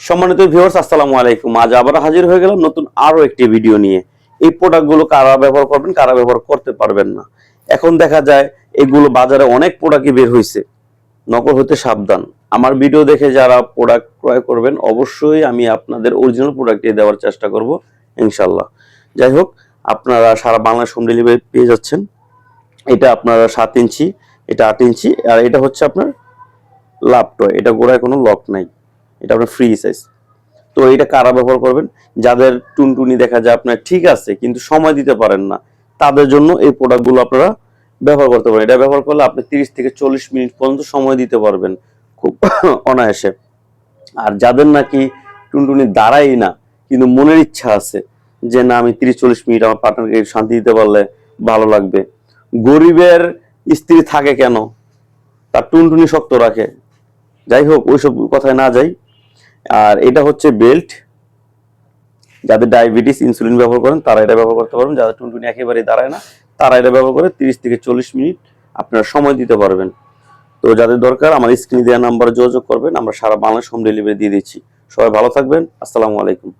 সম্মানিত ভিউয়ার্স আসসালামু আলাইকুম। আজ আবার হাজির হয়ে গেলাম নতুন আরও একটি ভিডিও নিয়ে। এই প্রোডাক্টগুলো কারা ব্যবহার করবেন, কারা ব্যবহার করতে পারবেন না। এখন দেখা যায়, এগুলো বাজারে অনেক প্রোডাক্টই বের হয়েছে নকল হতে সাবধান। আমার ভিডিও দেখে যারা প্রোডাক্ট ক্রয় করবেন, অবশ্যই আমি আপনাদের অরিজিনাল প্রোডাক্টই দেওয়ার চেষ্টা করব ইনশাল্লাহ যাই হোক, আপনারা সারা বাংলাদেশ হোম ডেলিভারি পেয়ে যাচ্ছেন। এটা আপনারা সাত ইঞ্চি, এটা আট ইঞ্চি, আর এটা হচ্ছে আপনার লাপটয় এটা গোড়ায় কোনো লক নাই। এটা আপনার ফ্রি সাইজ তো এটা কারা ব্যবহার করবেন? যাদের টুনটুনি দেখা যায় আপনার ঠিক আছে, কিন্তু সময় দিতে পারেন না, তাদের জন্য এই প্রোডাক্টগুলো আপনারা ব্যবহার করতে পারেন। এটা ব্যবহার করলে আপনি তিরিশ থেকে চল্লিশ মিনিট পর্যন্ত সময় দিতে পারবেন খুব অনায়াসে। আর যাদের নাকি টুনটুনি দাঁড়াই না, কিন্তু মনের ইচ্ছা আছে যে না, আমি তিরিশ চল্লিশ মিনিট আমার পার্টনারকে শান্তি দিতে পারলে ভালো লাগবে। গরিবের স্ত্রী থাকে কেন? তার টুনটুনি শক্ত রাখে। যাই হোক, ওইসব কথায় না যাই। আর এটা হচ্ছে বেল্ট। যাদের ডায়াবেটিস ইনসুলিন ব্যবহার করেন, তারা এটা ব্যবহার করতে পারবেন। যাদের টুনটুনি একেবারে দাঁড়ায় না, তারা এটা ব্যবহার করে তিরিশ থেকে চল্লিশ মিনিট আপনারা সময় দিতে পারবেন। তো যাদের দরকার, আমার স্ক্রিনে দেওয়া নাম্বারে যোগাযোগ করবেন। আমরা সারা বাংলাদেশ হোম ডেলিভারি দিয়ে দিচ্ছি। সবাই ভালো থাকবেন। আসসালামু আলাইকুম।